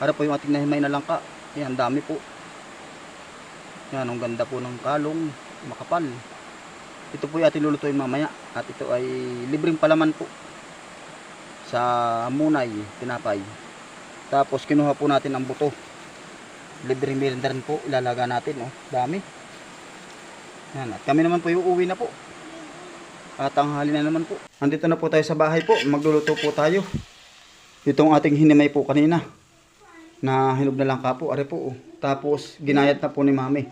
Para po yung ating nahimay na langka. Yan, dami po. Yan, ang ganda po ng kalong, makapal. Ito po yung ating lulutuin mamaya. At ito ay libreng palaman po. Sa munay, tinapay. Tapos kinuha po natin ang buto. Libreng merinda rin po. Ilalaga natin, oh. Dami. Yan, at kami naman po yung uuwi na po. At ang hali na naman po. Andito na po tayo sa bahay po. Magluluto po tayo. Itong ating hinimay po kanina. Na hinog na lang ka po. Are po. oh. Tapos ginayat na po ni mami.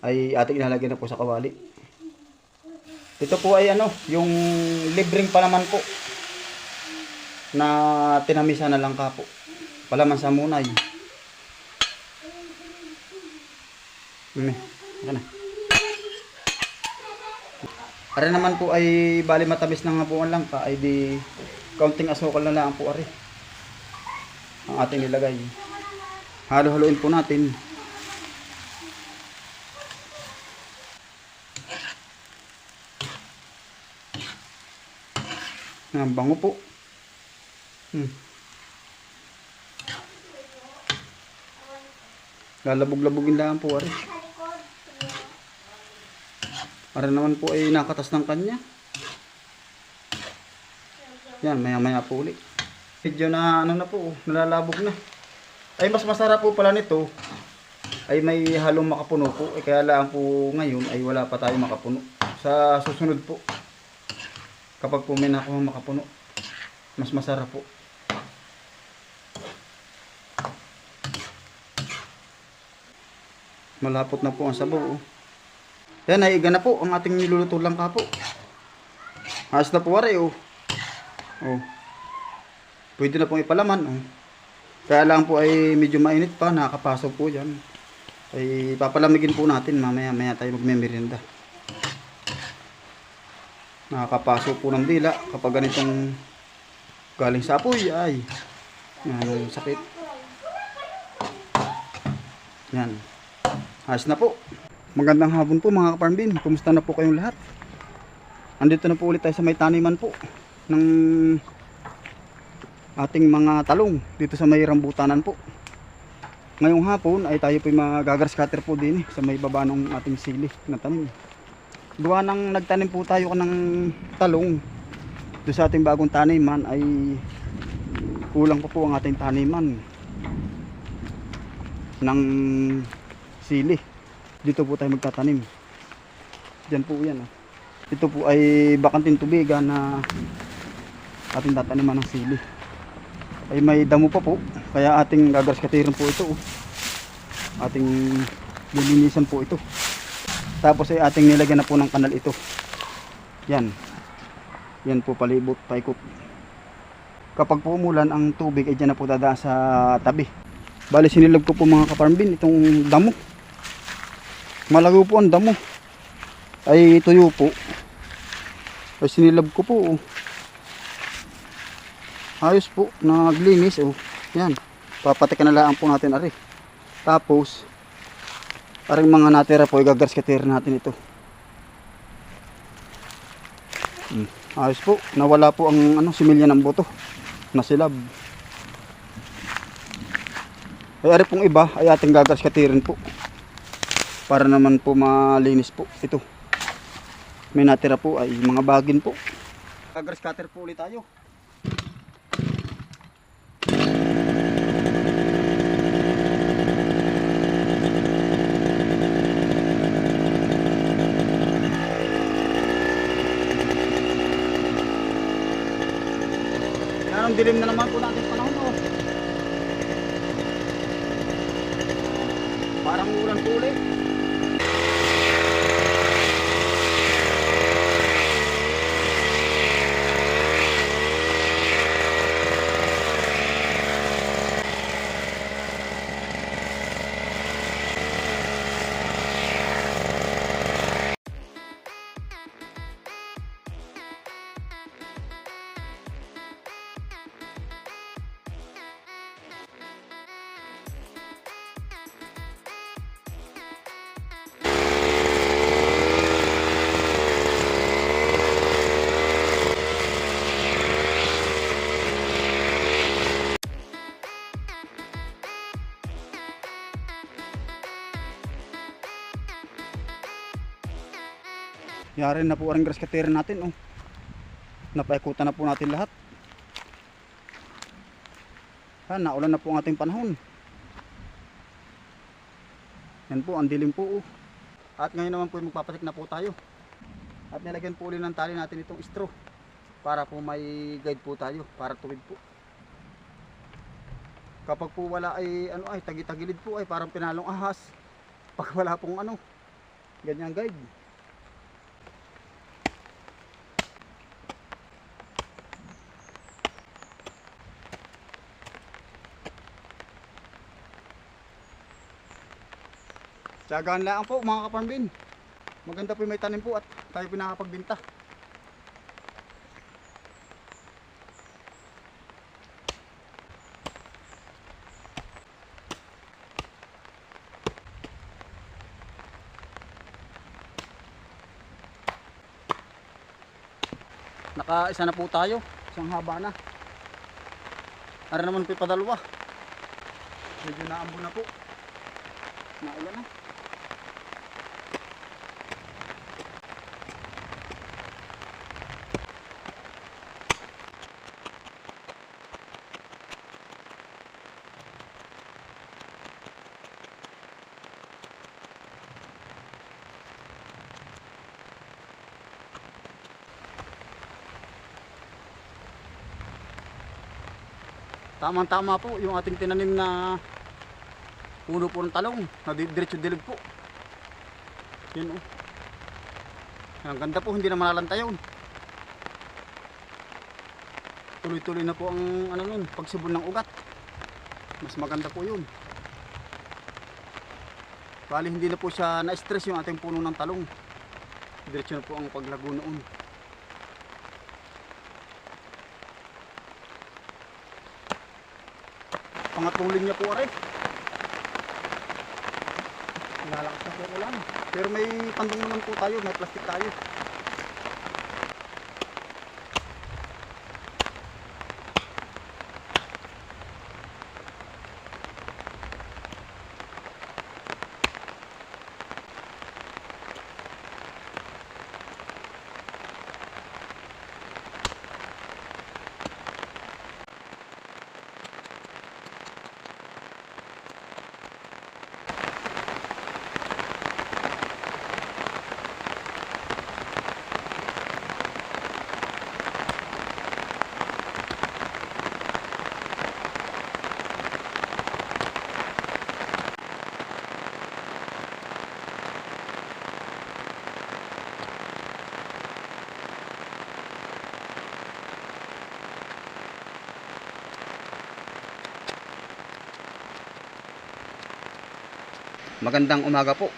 Ay ating ilalagay na po sa kawali. Ito po ay ano. Yung libreng palaman po. Na tinamisa na lang ka po. Palaman sa munay. Mami. Aka. Are naman po ay bali matamis na nga po ang langka ay di kaunting asukal na lang po are. Ang ating nilagay. Halo-haloin po natin. Ang bango po. Hmm. Lalabog-labogin lang po are. Para naman po ay nakatas ng kanya. Yan, maya maya po ulit. Medyo na ano na po, nalalabog na. Ay mas masarap po pala nito. Ay may halong makapuno po. Eh, kaya lang po ngayon ay wala pa tayo makapuno. Sa susunod po. Kapag po may nakuha makapuno. Mas masarap po. Malapot na po ang sabaw. Oh. Yan, naiga na po ang ating niluluto lang ka po. Haas na po wari, oh. Oh. Pwede na pong ipalaman, oh. Kaya lang po ay medyo mainit pa, nakakapasok po dyan. Ay papalamigin po natin, mamaya maya tayo magmemerenda. Nakakapasok po ng dila kapag ganitong galing sa apoy, ay. Yan, sakit. Yan. Haas na po. Magandang hapon po mga kaparmbin. Kumusta na po kayong lahat? Andito na po ulit tayo sa may taniman po ng ating mga talong dito sa may rambutanan po. Ngayong hapon ay tayo po magagrass cutter po din sa may baba ng ating sili na tanim. Gawa nang nagtanim po tayo ng talong doon sa ating bagong taniman ay kulang pa po ang ating taniman ng sili dito po tayo magtatanim dyan po yan oh. ito po ay bakanting tubigan na ating tataniman ng sili ay may damo pa po. Kaya ating gagas katirin po ito oh. ating lilinisan po ito. Tapos ay ating nilagyan na po ng kanal ito. Yan. Yan po palibot paikot. Kapag po umulan ang tubig ay dyan na po dadaan sa tabi. Bali sinilog ko po mga kaparmbin itong damo. Malago po ang damo. Ay tuyo po. Ay sinilab ko po oh. Ayos po naglinis oh. yan papatikan na lang po natin ari. Tapos aring mga natira po igagars katir natin ito. Hmm. ayos po nawala po ang ano similya ng boto nasilab ay ari pong iba ay ating gagars katirin po para naman po malinis po ito. May natira po ay mga bagin po. Gagras cutter po ulit tayo dilim na naman po natin panahon oh. parang ulan po Yari na po ang grass cutter natin oh. Napaikutan na po natin lahat. Ha, naulan na po ang ating panahon. Yan po, ang dilim po oh. At ngayon naman po magpapatik na po tayo. At nilagyan po ulit ng tali natin itong straw. Para po may guide po tayo, para tuwid po. Kapag po wala ay ano ay tagi-tagilid po ay parang pinalong ahas. Pag wala pong ano, ganyang guide. Tiyagaan lang po mga kaparmbin. Maganda po may tanim po at tayo pinakapagbinta. Naka-isa na po tayo. Isang haba na. Ara naman po padalwa. Medyo naambon na po. Naulan na. Tamang tama po yung ating tinanim na puno po ng talong na di- diretso dilig po. Yun oh. Ang ganda po, hindi na malalanta yun. Tuloy-tuloy na po ang ano nun, pagsibol ng ugat. Mas maganda po yun. Bali hindi na po siya na-stress yung ating puno ng talong. Diretso na po ang paglago noon. Pangatlong linya po aray. Lalakas na po ulan. Pero may pandong naman po tayo, may plastic tayo. Magandang umaga po.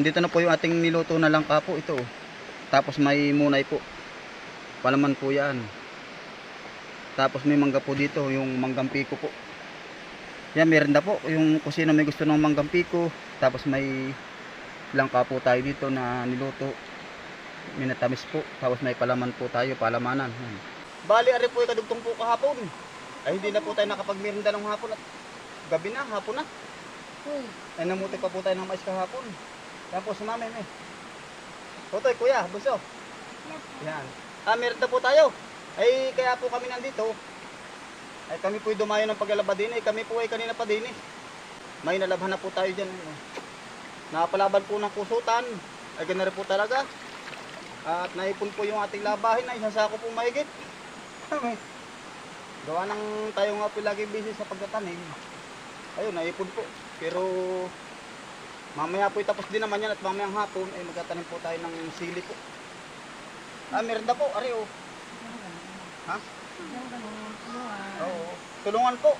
Andito na po yung ating niluto na langka po ito. Tapos may munay po. Palaman po yan. Tapos may mangga po dito, yung manggang piko po. Yan, meron na po. Yung kung sino may gusto ng manggang piko. Tapos may langka po tayo dito na niluto. Minatamis po. Tapos may palaman po tayo, palamanan. Bali, ari po ikadugtong po kahapon. Ay, hindi na po tayo nakapagmerinda ng hapon at gabi na, hapon na. Uy, Ay, namuti pa po tayo ng mais kahapon. Yan po si mami, may. Totoy, kuya, buso. Yan. Ah, meron na po tayo. Ay, kaya po kami nandito. Ay, kami po dumayo ng paglalaba din. Ay, kami po ay kanina pa din. eh. May nalabhan na po tayo dyan. ano. Nakapalaban po ng kusutan. Ay, ganun po talaga. At naipon po yung ating labahin. Ay, sasako po mahigit. Gawa ng tayo nga po lagi busy sa pagtatanim. Ayun, naipon po. Pero mamaya po tapos din naman yan at mamayang hapon ay magtatanim po tayo ng sili po. Ah, meron na po. Ari, oh. Ha? Oo. Tulungan po.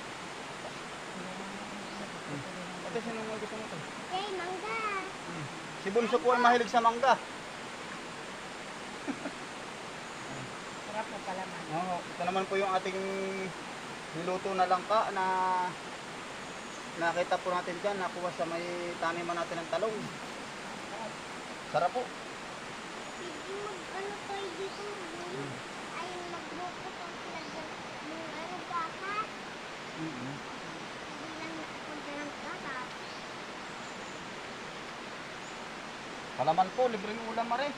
Ate, sino mo gusto mo to? Kay mangga. Si Bunso po ay mahilig sa mangga. Sarap po pala man. Oo. Ito naman po yung ating niluto na langka na nakita po natin dyan. Nakuha sa may taniman natin ng talong. Sarap po. Mag-ano tayo dito. Ay, magluto pa sila. Yung ano, gatas. Ng gatas. Palaman po, libreng ulam mare.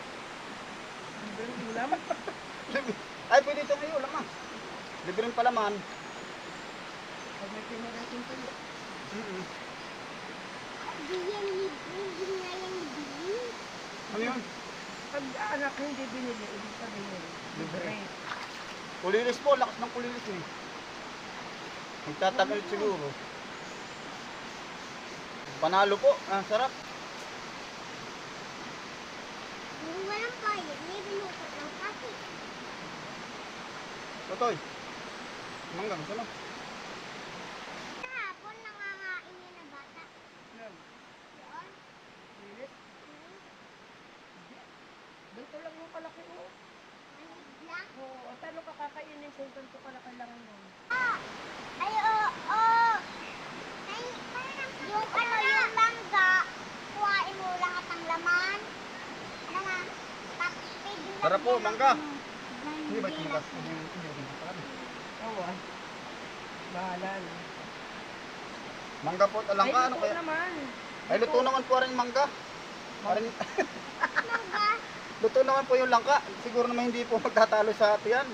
Libreng ulam. Ay, pwede ito may ulam ah. Libreng palaman. Pag may pinarating pa. Mm-mm. Di yan libre, hindi nga yan libre. Ano yun? Pag anak hindi binili, ibig sabihin. Libre. Kulilis po, lakas ng kulilis eh. Magtatagal siguro. Panalo po, ah, sarap. Kung walang bayad, may binukot ng kasi. Totoy. Manggang, gusto mo? Kahapon nangangain yan na bata. Yan. Yun. Lilit. Hmm. Ganito lang yung kalaki mo. Manigla. Oo, at ano kakainin kung ganito kalaki lang yun? Ah! Ay, oo, oo. Ay, yung ano, yung mangga, kuhain mo lahat ng laman. Ano nga? Tapid lang Tara po, yan mangga. ang- Hindi ba lang. Hindi, hindi, hindi. Oo ah. Bahala na. Mangga po, alang ka, Ay, ano luto kaya? naman. Ay, luto naman po rin yung mangga. Parang, Mangga. luto naman po yung langka. Siguro naman hindi po magtatalo sa atin yan.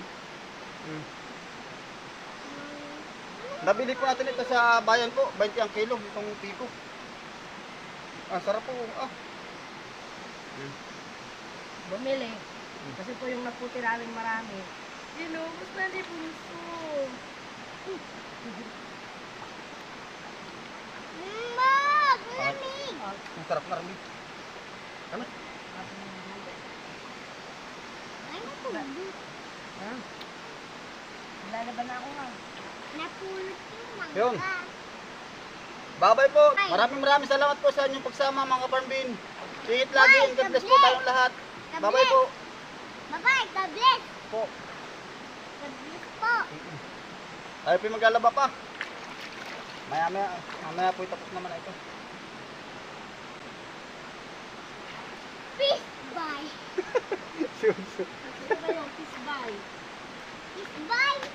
Hmm. Nabili po natin ito sa bayan po, 20 ang kilo, itong piko. Ah, sarap po. Ah. Bumili. Kasi po yung naputi namin marami. Inubos na ni Bunso. Mag! Lamig! Ah, Ang sarap na rin. Ano? Ay, napulot. Ha? Lalaban na ako nga. Napulot yung mangga. Yun. Babay po. Maraming maraming salamat po sa inyong pagsama mga farmbin. Ingat lagi. God bless po tayong lahat. Babay po. Bye-bye! God bless! Po. God bless po! Tayo po yung maglalaba pa. Maya maya, mamaya po tapos naman na ito. Peace! Bye! Kiss bye? Bye!